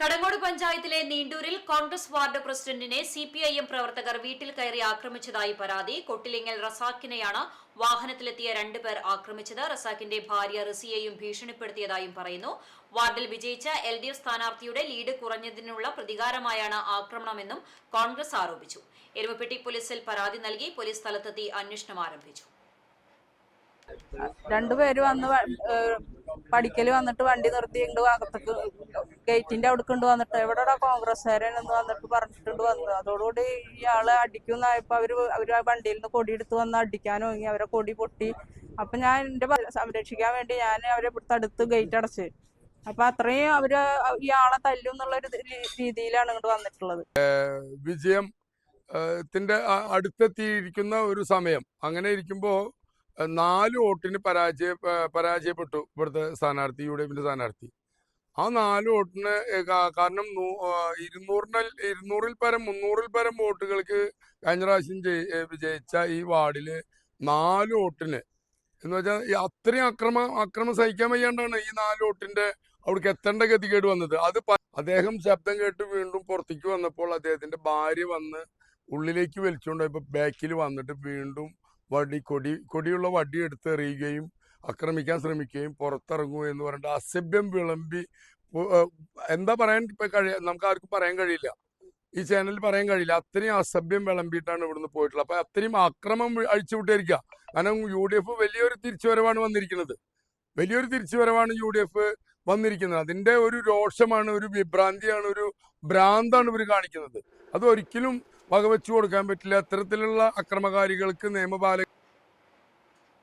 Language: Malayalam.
കടങ്ങോട് പഞ്ചായത്തിലെ നീണ്ടൂരിൽ കോൺഗ്രസ് വാർഡ് പ്രസിഡന്റിനെ സി പി ഐ എം പ്രവർത്തകർ വീട്ടിൽ കയറി ആക്രമിച്ചതായി പരാതി. കൊട്ടിലിങ്ങൽ റസാഖിനെയാണ് വാഹനത്തിലെത്തിയ രണ്ടുപേർ ആക്രമിച്ചത്. റസാഖിന്റെ ഭാര്യ റിസിയെയും ഭീഷണിപ്പെടുത്തിയതായും പറയുന്നു. വാർഡിൽ വിജയിച്ച എൽ ഡി എഫ് സ്ഥാനാർത്ഥിയുടെ ലീഡ് കുറഞ്ഞതിനുള്ള പ്രതികാരമായാണ് ആക്രമണമെന്നും കോൺഗ്രസ് ആരോപിച്ചു. എരുമപ്പെട്ടി പോലീസിൽ പരാതി നൽകി പോലീസ് സ്ഥലത്തെത്തി അന്വേഷണം ആരംഭിച്ചു. രണ്ടുപേര് വന്ന് പഠിക്കൽ വന്നിട്ട് വണ്ടി നിർത്തി ഇങ്ങോട്ട് അകത്തേക്ക് ഗേറ്റിന്റെ അവിടെ കൊണ്ട് വന്നിട്ട് എവിടെടാ കോൺഗ്രസ്സുകാരൻ എന്ന് വന്നിട്ട് പറഞ്ഞിട്ടുണ്ട് വന്നത്. അതോടുകൂടി ഇയാളെ അടിക്കുന്നായപ്പോ അവർ അവർ വണ്ടിയിൽ നിന്ന് കൊടി എടുത്ത് വന്ന് അടിക്കാനോ അവരെ കൊടി പൊട്ടി. അപ്പൊ ഞാൻ എന്റെ സംരക്ഷിക്കാൻ വേണ്ടി ഞാൻ അവരെ തടുത്ത് ഗേറ്റ് അടച്ച്. അപ്പൊ അത്രയും അവർ ഇയാളെ തല്ലും എന്നുള്ള ഒരു രീതിയിലാണ് ഇങ്ങോട്ട് വന്നിട്ടുള്ളത്. വിജയം ത്തിന്റെ അടുത്തെത്തിയിരിക്കുന്ന ഒരു സമയം. അങ്ങനെ ഇരിക്കുമ്പോ നാല് വോട്ടിന് പരാജയ പരാജയപ്പെട്ടു ഇവിടുത്തെ സ്ഥാനാർത്ഥി യു ഡി എഫിന്റെ സ്ഥാനാർത്ഥി. ആ നാല് വോട്ടിന് കാരണം ഇരുന്നൂറിന് ഇരുന്നൂറിൽ പരം മുന്നൂറിൽ പരം വോട്ടുകൾക്ക് കഴിഞ്ഞ പ്രാവശ്യം വിജയിച്ച ഈ വാർഡിൽ നാല് വോട്ടിന്. എന്ന് വെച്ചാൽ ഈ അത്രയും അക്രമ അക്രമം സഹിക്കാൻ വയ്യാണ്ടാണ് ഈ നാല് വോട്ടിന്റെ അവിടേക്ക് എത്തേണ്ട ഗതികേട് വന്നത്. അത് അദ്ദേഹം ശബ്ദം കേട്ട് വീണ്ടും പുറത്തേക്ക് വന്നപ്പോൾ അദ്ദേഹത്തിന്റെ ഭാര്യ വന്ന് ഉള്ളിലേക്ക് വലിച്ചുകൊണ്ടോ ഇപ്പൊ ബാക്കിൽ വന്നിട്ട് വീണ്ടും വടി കൊടി കൊടിയുള്ള വടി എടുത്ത് എറിയുകയും ആക്രമിക്കാൻ ശ്രമിക്കുകയും പുറത്തിറങ്ങുകയും എന്ന് പറഞ്ഞിട്ട് അസഭ്യം വിളമ്പി എന്താ പറയാൻ കഴിയ നമുക്ക് ആർക്കും പറയാൻ കഴിയില്ല. ഈ ചാനലിൽ പറയാൻ കഴിയില്ല. അത്രയും അസഭ്യം വിളമ്പിയിട്ടാണ് ഇവിടുന്ന് പോയിട്ടുള്ളത്. അപ്പൊ അത്രയും അക്രമം അഴിച്ചുവിട്ടിരിക്കുക കാരണം യു ഡി എഫ് വലിയൊരു തിരിച്ചുവരവാണ് വന്നിരിക്കുന്നത്. വലിയൊരു തിരിച്ചുവരവാണ് യു ഡി എഫ് വന്നിരിക്കുന്നത്. അതിന്റെ ഒരു രോഷമാണ് ഒരു വിഭ്രാന്തിയാണ് ഒരു ഭ്രാന്താണ് ഇവർ കാണിക്കുന്നത്. അത് ഒരിക്കലും വകവെച്ചു കൊടുക്കാൻ പറ്റില്ല. അത്തരത്തിലുള്ള അക്രമകാരികൾക്ക് നിയമപാല